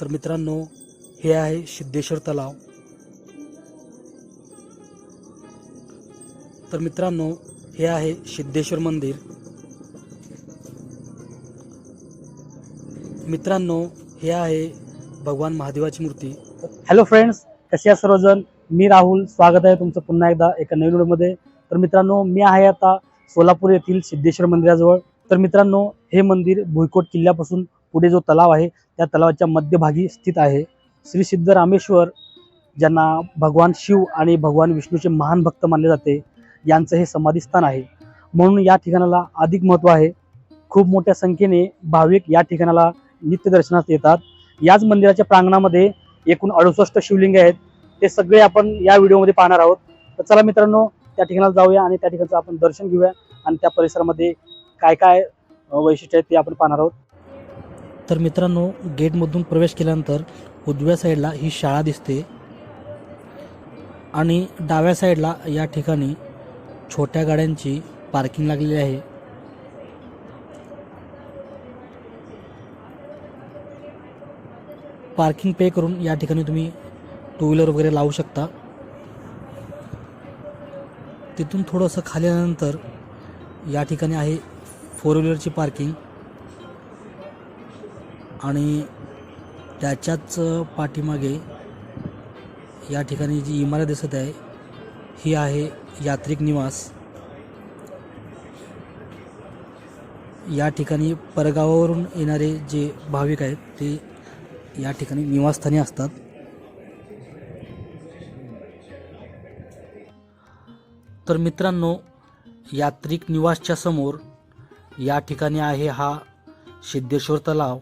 तर मित्रांनो हे आहे सिद्धेश्वर तलाव. तर मित्रांनो हे आहे सिद्धेश्वर मंदिर. मित्रांनो हे आहे भगवान महादेवाची मूर्ती. हॅलो फ्रेंड्स कसे आहे सर्वजण? मी राहुल स्वागत आहे तुमचं पुन्हा एकदा एका नवीन व्हिडिओमध्ये. तर मित्रांनो मी आहे आता सोलापूर येथील सिद्धेश्वर मंदिराजवळ. तर मित्रांनो हे मंदिर भुईकोट किल्ल्यापासून पुढे जो तलाव आहे त्या तलावाच्या मध्यभागी स्थित आहे. श्री सिद्ध रामेश्वर ज्यांना भगवान शिव आणि भगवान विष्णूचे महान भक्त मानले जाते यांचं हे समाधीस्थान आहे. म्हणून या ठिकाणाला अधिक महत्त्व आहे. खूप मोठ्या संख्येने भाविक या ठिकाणाला नित्यदर्शनास येतात. याच मंदिराच्या प्रांगणामध्ये एकूण अडुसष्ट शिवलिंग आहेत. ते सगळे आपण या व्हिडिओमध्ये पाहणार आहोत. तर चला मित्रांनो त्या ठिकाणाला जाऊया आणि त्या ठिकाणचं आपण दर्शन घेऊया. आणि त्या परिसरामध्ये काय काय वैशिष्ट्य आहेत ते आपण पाहणार आहोत. तर मित्रांनो गेटमधून प्रवेश केल्यानंतर उजव्या साईडला ही शाळा दिसते आणि डाव्या साईडला या ठिकाणी छोट्या गाड्यांची पार्किंग लागलेली आहे. पार्किंग पे करून या ठिकाणी तुम्ही टू व्हीलर वगैरे लावू शकता. तिथून थोडंसं खाली आल्यानंतर या ठिकाणी आहे फोर व्हीलरची पार्किंग. आणि त्याच्याच पाठीमागे या ठिकाणी जी इमारत दिसत आहे ही आहे यात्रिक निवास. या ठिकाणी परगावावरून येणारे जे भाविक आहेत ते या ठिकाणी निवासस्थानी असतात. तर मित्रांनो यात्रिक निवासच्या समोर या ठिकाणी आहे हा सिद्धेश्वर तलाव.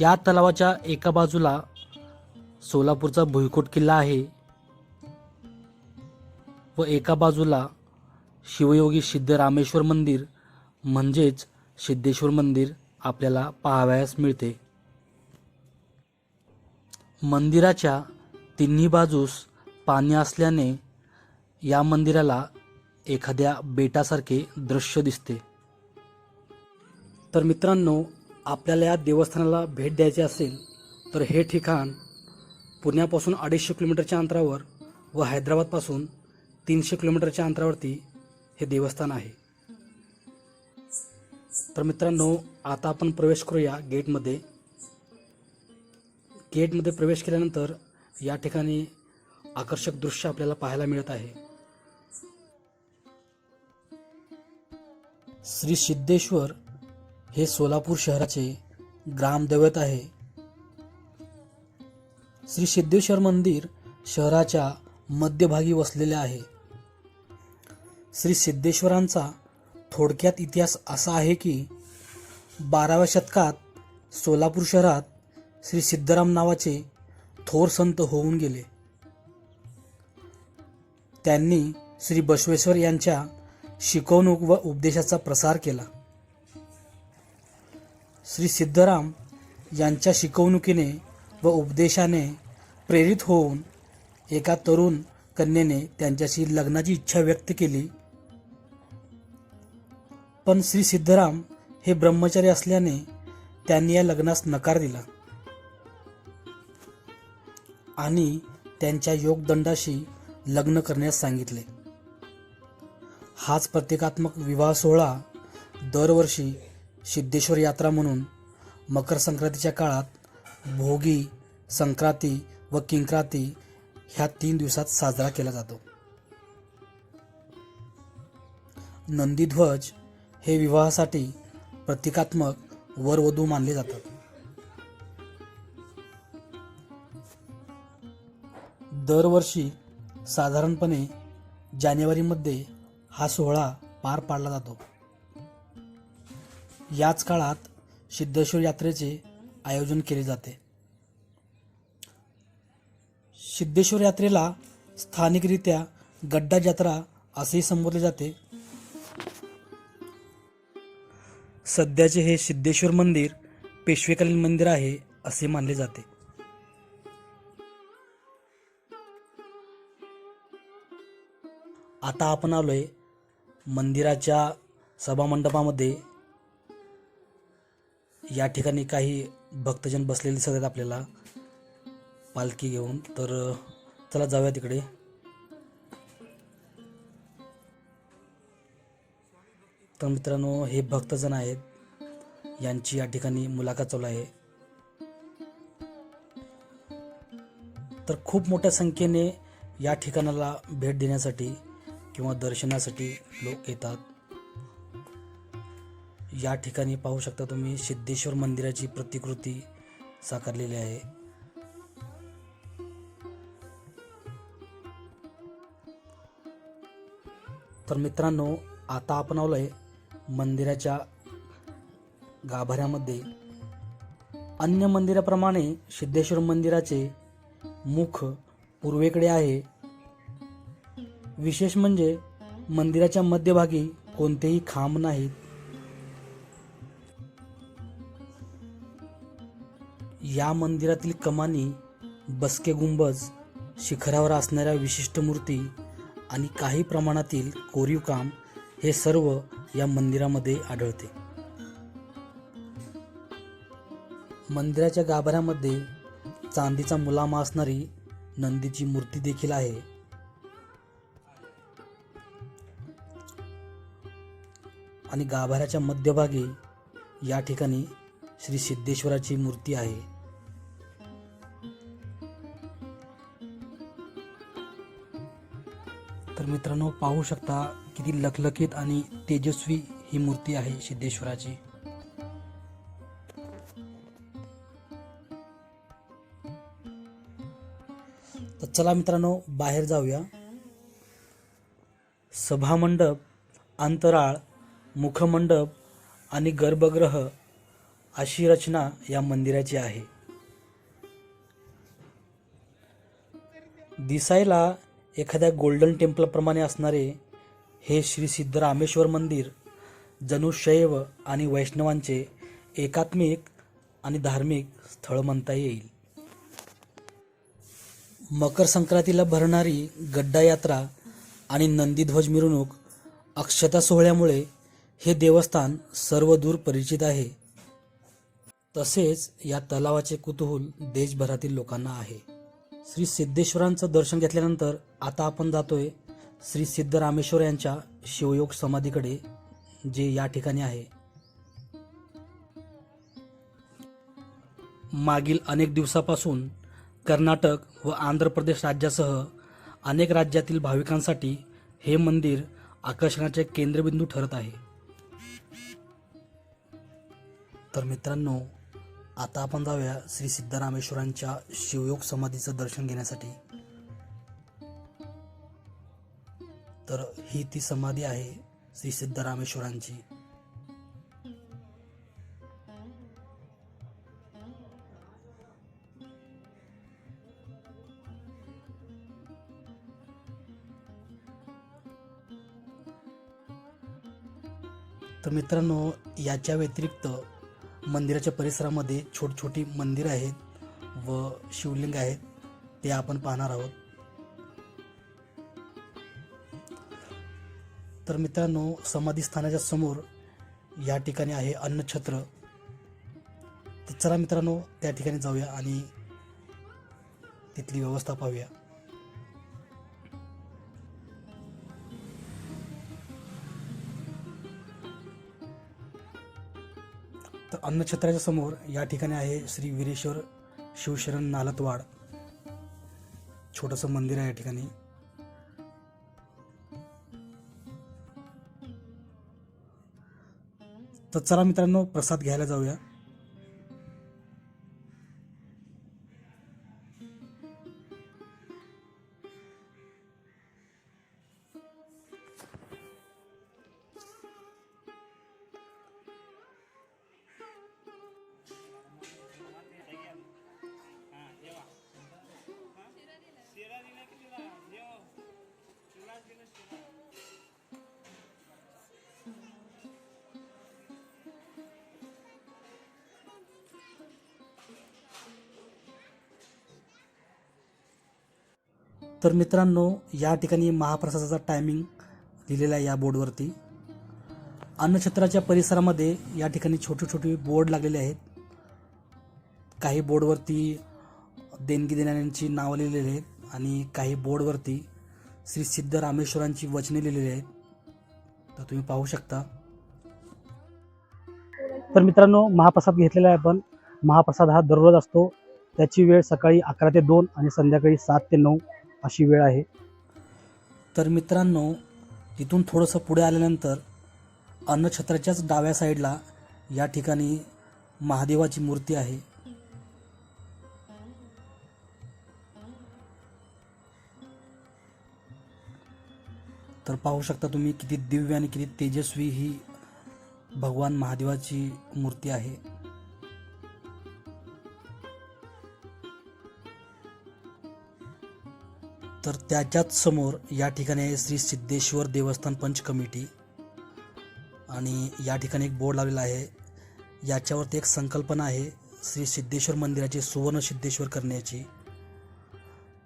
या तलावाच्या एका बाजूला सोलापूरचा भुईकोट किल्ला आहे व एका बाजूला शिवयोगी सिद्ध रामेश्वर मंदिर म्हणजेच सिद्धेश्वर मंदिर आपल्याला पाहावयास मिळते. मंदिराच्या तिन्ही बाजूस पाणी असल्याने या मंदिराला एखाद्या बेटासारखे दृश्य दिसते. तर मित्रांनो आपल्याला या देवस्थानाला भेट द्यायची असेल तर हे ठिकाण पुण्यापासून अडीचशे किलोमीटरच्या अंतरावर व हैदराबादपासून तीनशे किलोमीटरच्या अंतरावरती हे देवस्थान आहे. तर मित्रांनो आता आपण प्रवेश करूया गेटमध्ये. गेटमध्ये प्रवेश केल्यानंतर या ठिकाणी आकर्षक दृश्य आपल्याला पाहायला मिळत आहे. श्री सिद्धेश्वर हे सोलापूर शहराचे ग्रामदैवत आहे. श्री सिद्धेश्वर मंदिर शहराच्या मध्यभागी वसलेले आहे. श्री सिद्धेश्वरांचा थोडक्यात इतिहास असा आहे की बाराव्या शतकात सोलापूर शहरात श्री सिद्धराम नावाचे थोर संत होऊन गेले. त्यांनी श्री बसवेश्वर यांच्या शिकवणूक व उपदेशाचा प्रसार केला. श्री सिद्धराम यांच्या शिकवणुकीने व उपदेशाने प्रेरित होऊन एका तरुण कन्येने त्यांच्याशी लग्नाची इच्छा व्यक्त केली. पण श्री सिद्धराम हे ब्रह्मचारी असल्याने त्यांनी या लग्नास नकार दिला आणि त्यांच्या योगदंडाशी लग्न करण्यास सांगितले. हाच प्रतिकात्मक विवाह सोहळा दरवर्षी सिद्धेश्वर यात्रा म्हणून मकर संक्रांतीच्या काळात भोगी संक्रांती व किंक्रांती ह्या तीन दिवसात साजरा केला जातो. नंदीध्वज हे विवाहासाठी प्रतिकात्मक वरवधू मानले जातात. दरवर्षी साधारणपणे जानेवारीमध्ये हा सोहळा पार पाडला जातो. याच काळात सिद्धेश्वर यात्रेचे आयोजन केले जाते. सिद्धेश्वर यात्रेला स्थानिकरित्या गड्डा जत्रा असेही संबोधले जाते. सध्याचे हे सिद्धेश्वर मंदिर पेशवेकालीन मंदिर आहे असे मानले जाते. आता आपण आलोय मंदिराच्या सभामंडपामध्ये या ठिकाणी काही भक्तजन बसलेले दिसत आहेत आपल्याला. पालखी घेऊन. तर चला जाऊया तिकडे. तर मित्रांनो हे भक्तजन आहेत. यांची या ठिकाणी मुलाखत चालू आहे. तर खूप मोठ्या संख्येने या ठिकाणाला भेट देण्यासाठी किंवा दर्शनासाठी लोक येतात. या ठिकाणी पाहू शकता तुम्ही सिद्धेश्वर मंदिराची प्रतिकृती साकारलेली आहे. तर मित्रांनो आता आपण आलोय मंदिराच्या गाभाऱ्यामध्ये. अन्य मंदिराप्रमाणे सिद्धेश्वर मंदिराचे मुख पूर्वेकडे आहे. विशेष म्हणजे मंदिराच्या मध्यभागी कोणतेही खांब नाहीत. या मंदिरातील कमानी बसके गुंबज शिखरावर असणाऱ्या विशिष्ट मूर्ती आणि काही प्रमाणातील कोरीव काम हे सर्व या मंदिरामध्ये आढळते. मंदिराच्या गाभाऱ्यामध्ये चांदीचा मुलामा असणारी नंदीची मूर्ती देखील आहे. आणि गाभाऱ्याच्या मध्यभागी या ठिकाणी श्री सिद्धेश्वराची मूर्ती आहे. मित्रांनो पाहू शकता किती लखलखीत आणि तेजस्वी ही मूर्ती आहे सिद्धेश्वराची. तर चला मित्रांनो बाहेर जाऊया. सभामंडप अंतराळ मुखमंडप आणि गर्भगृह अशी रचना या मंदिराची आहे. दिसायला एखाद्या गोल्डन टेम्पलप्रमाणे असणारे हे श्री सिद्धरामेश्वर मंदिर जणू शैव आणि वैष्णवांचे एकात्मिक आणि धार्मिक स्थळ म्हणता येईल. मकर संक्रांतीला भरणारी गड्डा यात्रा आणि नंदीध्वज मिरवणूक अक्षता सोहळ्यामुळे हे देवस्थान सर्वदूर परिचित आहे. तसेच या तलावाचे कुतूहल देशभरातील लोकांना आहे. श्री सिद्धेश्वरांचं दर्शन घेतल्यानंतर आता आपण जातोय श्री सिद्धरामेश्वर यांच्या शिवयोग समाधीकडे जे या ठिकाणी आहे. मागील अनेक दिवसापासून कर्नाटक व आंध्र प्रदेश राज्यासह अनेक राज्यातील भाविकांसाठी हे मंदिर आकर्षणाचे केंद्रबिंदू ठरत आहे. तर मित्रांनो आता आपण जाऊया श्री सिद्धरामेश्वरांच्या शिवयोग समाधीचं दर्शन घेण्यासाठी. तर ही ती समाधी आहे श्री सिद्धरामेश्वरांची. तर मित्रांनो याच्या व्यतिरिक्त मंदिराच्या परिसरामध्ये छोटी छोटी मंदिरं आहेत व शिवलिंग आहेत. ते आपण पाहणार आहोत. तर मित्रांनो समाधी स्थानाच्या समोर या ठिकाणी आहे अन्नछत्र. तर चला मित्रांनो त्या ठिकाणी जाऊया आणि तिथली व्यवस्था पाहूया. अन्नछत्राच्या समोर या ठिकाणी आहे श्री वीरेश्वर शिवशरण नालतवाड. छोटंसं मंदिर आहे या ठिकाणी. तर चला मित्रांनो प्रसाद घ्यायला जाऊया. तर मित्रांनो या ठिकाणी महाप्रसादाचा टायमिंग लिहिलेला आहे या बोर्डवरती अन्नक्षेत्राच्या परिसरामध्ये या ठिकाणी छोटे छोटे बोर्ड लागलेले आहेत. काही बोर्डवरती देणगी देणाऱ्यांची नावं लिहिलेली आहेत आणि काही बोर्डवरती श्री सिद्ध रामेश्वरांची वचने लिहिलेली आहेत. तर तुम्ही पाहू शकता. तर मित्रांनो महाप्रसाद घेतलेला आहे आपण. महाप्रसाद हा दररोज असतो. त्याची वेळ सकाळी अकरा ते दोन आणि संध्याकाळी सात ते नऊ अशी वेळ आहे. तर मित्रांनो तिथून थोडंसं पुढे आल्यानंतर अन्नछत्राच्याच डाव्या साईडला या ठिकाणी महादेवाची मूर्ती आहे. तर पाहू शकता तुम्ही किती दिव्य आणि किती तेजस्वी ही भगवान महादेवाची मूर्ती आहे. तर त्याच्याच समोर या ठिकाणी आहे श्री सिद्धेश्वर देवस्थान पंच कमिटी आणि या ठिकाणी एक बोर्ड लावलेला आहे. याच्यावरती एक संकल्पना आहे श्री सिद्धेश्वर मंदिराचे सुवर्ण सिद्धेश्वर करण्याची.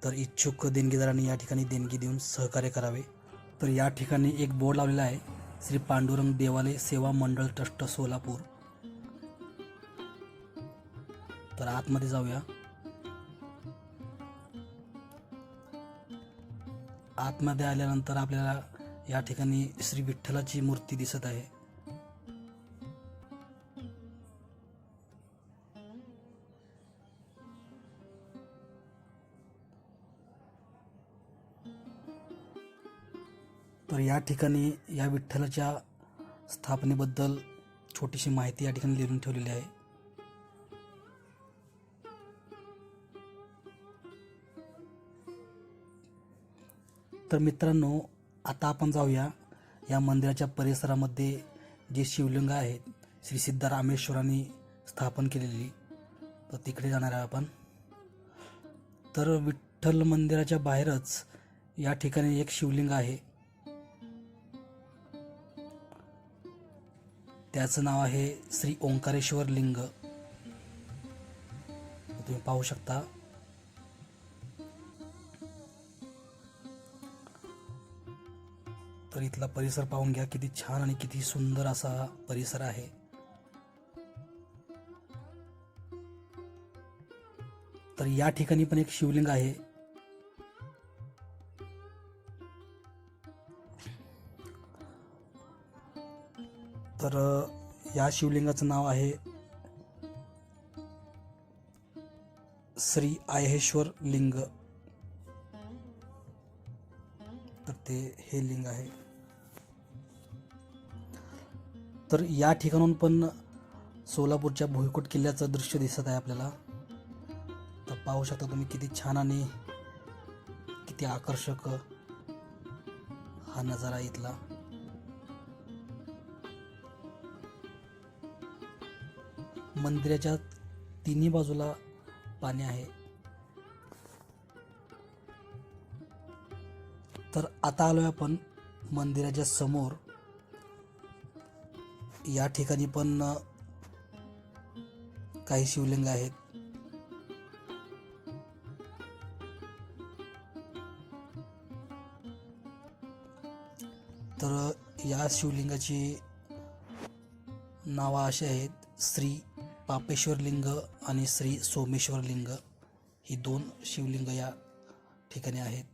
तर इच्छुक देणगीदारांनी या ठिकाणी देणगी देऊन सहकार्य करावे. तर या ठिकाणी एक बोर्ड लावलेला आहे. श्री पांडुरंग देवालय सेवा मंडळ ट्रस्ट सोलापूर. तर आतमध्ये जाऊया. आतमध्ये आल्यानंतर आपल्याला या ठिकाणी श्री विठ्ठलाची मूर्ती दिसत आहे. या ठिकाणी या विठ्ठलाच्या स्थापनेबद्दल छोटीशी माहिती या ठिकाणी लिहून ठेवलेली आहे. तर मित्रांनो आता आपण जाऊया या मंदिराच्या परिसरामध्ये जे शिवलिंग आहेत श्री सिद्ध रामेश्वरांनी स्थापन केलेली. तर तिकडे जाणार आहे आपण. तर विठ्ठल मंदिराच्या बाहेरच या ठिकाणी एक शिवलिंग आहे. त्याचं नाव आहे श्री ओंकारेश्वर लिंग. तुम्ही पाहू शकता. तर इथला परिसर पाहून घ्या किती छान आणि किती सुंदर असा परिसर आहे. तर या ठिकाणी पण एक शिवलिंग आहे. तर या शिवलिंगाचं नाव आहे श्री आयेश्वर लिंग. तर ते हे लिंग आहे. तर या ठिकाणून पण सोलापूरच्या भुईकोट किल्ल्याचं दृश्य दिसत आहे आपल्याला. तर पाहू शकता तुम्ही किती छान आणि किती आकर्षक हा नजारा इथला. मंदिराच्या तिन्ही बाजूला पाणी आहे. तर आता आलोय आपण मंदिराच्या समोर. या ठिकाणी पण काही शिवलिंग आहेत. तर या शिवलिंगाची नावं अशी आहेत श्री पापेश्वर लिंग आणि श्री सोमेश्वर लिंग ही दोन शिवलिंग या ठिकाणी आहेत.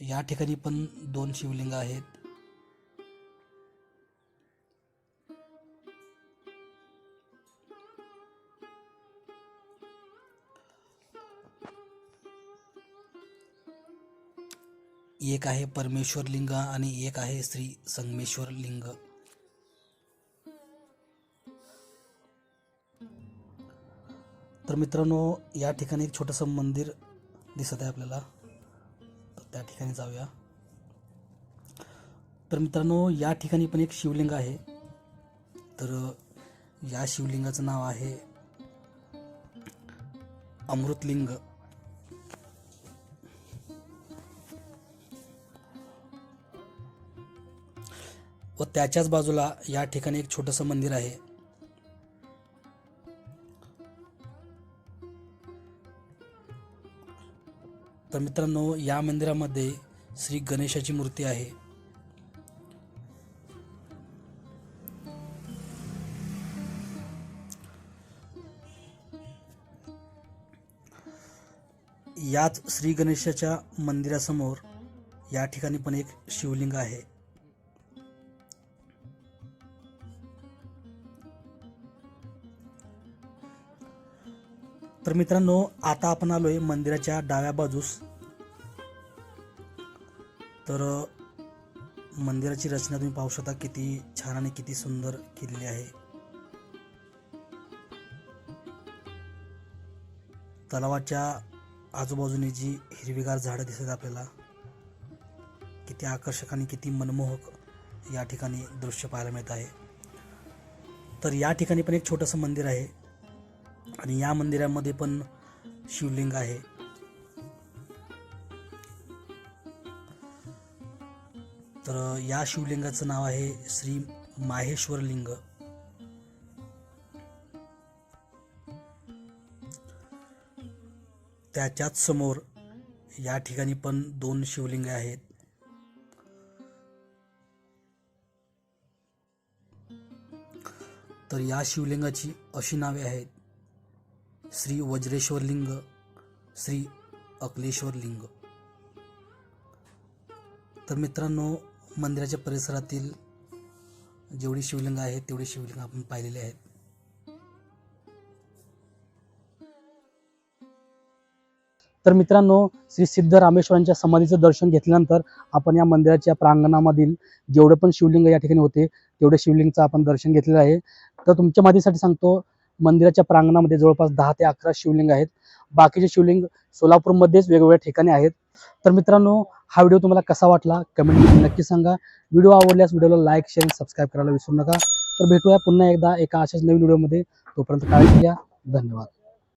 या ठिकाणी पण दोन शिवलिंग आहेत. एक आहे परमेश्वर लिंग आणि एक आहे श्री संगमेश्वर लिंग तर मित्रांनो या ठिकाणी एक छोटंसं मंदिर दिसत आहे आपल्याला. तर त्या ठिकाणी जाऊया. तर मित्रांनो या ठिकाणी पण एक शिवलिंग आहे. तर या शिवलिंगाचं नाव आहे अमृतलिंग. व त्याच्याच बाजूला या ठिकाणी एक छोटंसं मंदिर आहे. तर मित्रांनो या मंदिरामध्ये श्री गणेशाची मूर्ती आहे. याच श्री गणेशाच्या मंदिरासमोर या ठिकाणी पण एक शिवलिंग आहे. तर मित्रांनो आता आपण आलोय मंदिराच्या डाव्या बाजूस. तर मंदिराची रचना तुम्ही पाहू शकता किती छान आणि किती सुंदर केलेली आहे. तलावाच्या आजूबाजूने जी हिरवीगार झाडं दिसत आपल्याला किती आकर्षक आणि किती मनमोहक या ठिकाणी दृश्य पाहायला मिळत आहे. तर या ठिकाणी पण एक छोटंसं मंदिर आहे आणि या मंदिरामध्ये पण शिवलिंग आहे. तर या शिवलिंगाचं नाव आहे श्री माहेश्वर लिंग त्याच्याच समोर या ठिकाणी पण दोन शिवलिंग आहेत. तर या शिवलिंगाची अशी नावे आहेत. श्री वज्रेश्वर लिंग श्री अकलेश्वर लिंग तर मित्रांनो मंदिराच्या परिसरातील जेवढी शिवलिंग आहेत तेवढी शिवलिंग आपण पाहिलेली आहेत. तर मित्रांनो श्री सिद्ध रामेश्वरांच्या समाधीचं दर्शन घेतल्यानंतर आपण या मंदिराच्या प्रांगणामधील जेवढे पण शिवलिंग या ठिकाणी होते तेवढे शिवलिंगचं आपण दर्शन घेतलेलं आहे. तर तुमच्या माहितीसाठी सांगतो मंदिराच्या प्रांगणामध्ये जवळपास दहा ते अकरा शिवलिंग आहेत. बाकीचे शिवलिंग सोलापूरमध्येच वेगवेगळ्या ठिकाणी आहेत. तर मित्रांनो हा व्हिडिओ तुम्हाला कसा वाटला? कमेंटमध्ये नक्की सांगा. व्हिडिओ आवडल्यास व्हिडिओला लाईक शेअर सबस्क्राईब करायला विसरू नका. तर भेटूया पुन्हा एकदा एका अशाच नवीन व्हिडिओमध्ये. तोपर्यंत काळजी घ्या. धन्यवाद.